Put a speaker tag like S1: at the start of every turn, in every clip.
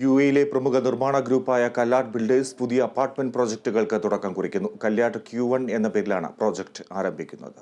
S1: U എയിലെ പ്രമുഖ നിർമ്മാണ ഗ്രൂപ്പായ കല്ലാട്ട് ബിൽഡേഴ്സ് പുതിയ അപ്പാർട്ട്മെന്റ് പ്രോജക്റ്റുകൾക്ക് തുടക്കം കുറിക്കുന്നു. കല്യാട്ട് ക്യൂ എന്ന പേരിലാണ് പ്രോജക്റ്റ് ആരംഭിക്കുന്നത്.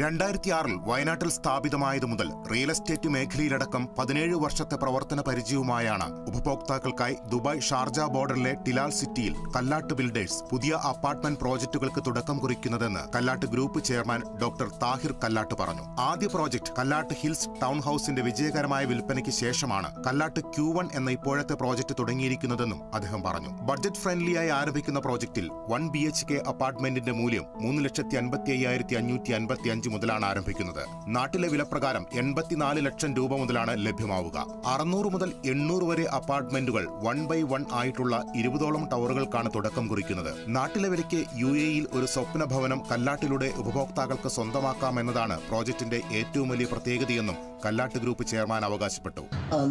S2: രണ്ടായിരത്തി ആറിൽ വയനാട്ടിൽ സ്ഥാപിതമായതു മുതൽ റിയൽ എസ്റ്റേറ്റ് മേഖലയിലടക്കം പതിനേഴ് വർഷത്തെ പ്രവർത്തന പരിചയവുമായാണ് ഉപഭോക്താക്കൾക്കായി ദുബായ് ഷാർജ ബോർഡറിലെ ടിലാൽ സിറ്റിയിൽ കല്ലാട്ട് ബിൽഡേഴ്സ് പുതിയ അപ്പാർട്ട്മെന്റ് പ്രോജക്റ്റുകൾക്ക് തുടക്കം കുറിക്കുന്നതെന്ന് Kallatt group chairman doctor Thahir Kallatt പറഞ്ഞു. ആദ്യ പ്രോജക്ട് കല്ലാട്ട് ഹിൽസ് ടൗൺ ഹൌസിന്റെ വിജയകരമായ വിൽപ്പനയ്ക്ക് ശേഷമാണ് കല്ലാട്ട് ക്യൂ വൺ എന്ന ഇപ്പോഴത്തെ പ്രോജക്റ്റ് തുടങ്ങിയിരിക്കുന്നതെന്നും അദ്ദേഹം പറഞ്ഞു. ബഡ്ജറ്റ് ഫ്രണ്ട്ലിയായി ആരംഭിക്കുന്ന പ്രോജക്റ്റിൽ വൺ ബി എച്ച് കെ അപ്പാർട്ട്മെന്റിന്റെ മൂല്യം മൂന്ന് ലക്ഷത്തി അൻപത്തി അയ്യായിരത്തി അഞ്ഞൂറ്റി അൻപത്തി അഞ്ച് മുതലാണ് ആരംഭിക്കുന്നത്. നാട്ടിലെ വിലപ്രകാരം എൺപത്തിനാല് ലക്ഷം രൂപ മുതലാണ് ലഭ്യമാവുക. അറുന്നൂറ് മുതൽ എണ്ണൂറ് വരെ അപ്പാർട്ട്മെന്റുകൾ വൺ ബൈ വൺ ആയിട്ടുള്ള ഇരുപതോളം ടവറുകൾക്കാണ് തുടക്കം കുറിക്കുന്നത്. നാട്ടിലെ വിലയ്ക്ക് യു എയിൽ ഒരു സ്വപ്ന ഭവനം കല്ലാട്ടിലൂടെ ഉപഭോക്താക്കൾക്ക് സ്വന്തമാക്കാമെന്നതാണ് പ്രോജക്റ്റിന്റെ ഏറ്റവും വലിയ പ്രത്യേകതയെന്നും കല്ലാട്ട് ഗ്രൂപ്പ് ചെയർമാൻ അവകാശപ്പെട്ടു.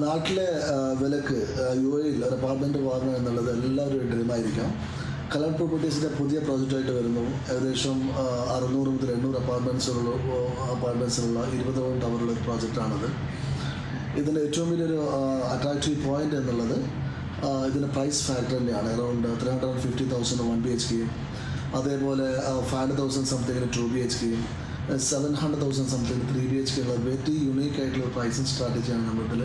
S3: നാട്ടിലെ വിലക്ക് യു എയിൽ ഒരു അപ്പാർട്ട്മെന്റ് വാങ്ങുക എന്നുള്ളത് എല്ലാവരും ഡ്രീമായിരിക്കാം. കലർ പ്രോപ്പർട്ടീസിന്റെ പുതിയ പ്രോജക്റ്റായിട്ട് വരുന്നു. ഏകദേശം അറുന്നൂറ് മുതൽ അപ്പാർട്ട്മെന്റ്സുള്ള അപ്പാർട്ട്മെന്റ്സിലുള്ള ഇരുപതോളം ടവറുള്ള ഒരു പ്രോജക്റ്റാണിത് ഇതിന്റെ ഏറ്റവും വലിയൊരു അട്രാക്റ്റീവ് പോയിന്റ് എന്നുള്ളത് ഇതിന്റെ പ്രൈസ് ഫാക്ടർ തന്നെയാണ്. Around three hundred and fifty thousand one B H കെയും അതേപോലെ ഫൈവ് ഹൺഡ്രഡ് തൗസൻഡ് സംതിങ്ങിന് ടു ബി എച്ച് കെയും seven hundred thousand something three B H K ഉള്ള വെരി യുണീക്ക് ആയിട്ടുള്ള പ്രൈസിങ് സ്ട്രാറ്റജിയാണ് നമ്മളിതിൽ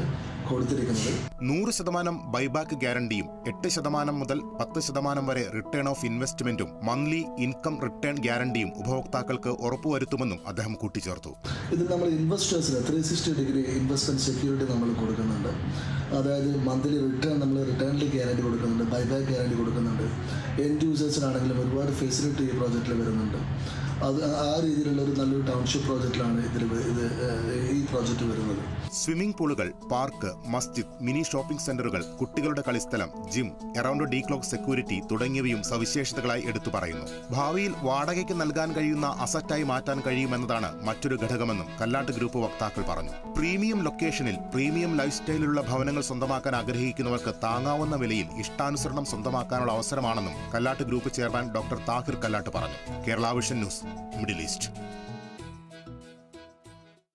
S3: കൊടുത്തിരിക്കുന്നത്.
S2: നൂറ് ശതമാനം ബൈബാക്ക് ഗ്യാരണ്ടിയും എട്ട് ശതമാനം മുതൽ പത്ത് ശതമാനം വരെ റിട്ടേൺ ഓഫ് ഇൻവെസ്റ്റ്മെന്റും മന്ത്ലി ഇൻകം റിട്ടേൺ ഗ്യാരണ്ടിയും ഉപഭോക്താക്കൾക്ക് ഉറപ്പുവരുത്തുമെന്നും അദ്ദേഹം കൂട്ടിച്ചേർത്തു.
S3: ഇതിൽ നമ്മൾ ഇൻവെസ്റ്റേഴ്സിന് three sixty degree investment security നമ്മൾ കൊടുക്കുന്നുണ്ട്. അതായത് മന്ത്ലി റിട്ടേൺ നമ്മൾ റിട്ടേണിൽ ഗ്യാരണ്ടി കൊടുക്കുന്നുണ്ട് ബൈബാക്ക് ഗ്യാരണ്ടി കൊടുക്കുന്നുണ്ട്. എൻഡ് യൂസേഴ്സിനാണെങ്കിലും ഒരുപാട് ഫെസിലിറ്റി ഈ പ്രോജക്റ്റിൽ വരുന്നുണ്ട്. അത് ആ രീതിയിലുള്ള ഒരു നല്ലൊരു ടൗൺഷിപ്പ് പ്രോജക്റ്റിലാണ് ഇതിൽ ഇത് ഈ പ്രോജക്റ്റ് വരുന്നത്.
S2: സ്വിമ്മിംഗ് പൂളുകൾ പാർക്ക് മസ്ജിദ് മിനി ഷോപ്പിംഗ് സെന്ററുകൾ കുട്ടികളുടെ കളിസ്ഥലം gym around the clock security തുടങ്ങിയവയും സവിശേഷതകളായി എടുത്തു പറയുന്നു. ഭാവിയിൽ വാടകയ്ക്ക് നൽകാൻ കഴിയുന്ന അസറ്റായി മാറ്റാൻ കഴിയുമെന്നതാണ് മറ്റൊരു ഘടകമെന്നും കല്ലാട്ട് ഗ്രൂപ്പ് വക്താക്കൾ പറഞ്ഞു. പ്രീമിയം ലൊക്കേഷനിൽ പ്രീമിയം ലൈഫ് സ്റ്റൈലിലുള്ള ഭവനങ്ങൾ സ്വന്തമാക്കാൻ ആഗ്രഹിക്കുന്നവർക്ക് താങ്ങാവുന്ന വിലയിൽ ഇഷ്ടാനുസരണം സ്വന്തമാക്കാനുള്ള അവസരമാണെന്നും Kallatt group chairman doctor Thahir Kallatt പറഞ്ഞു. Kerala vision news Middle East.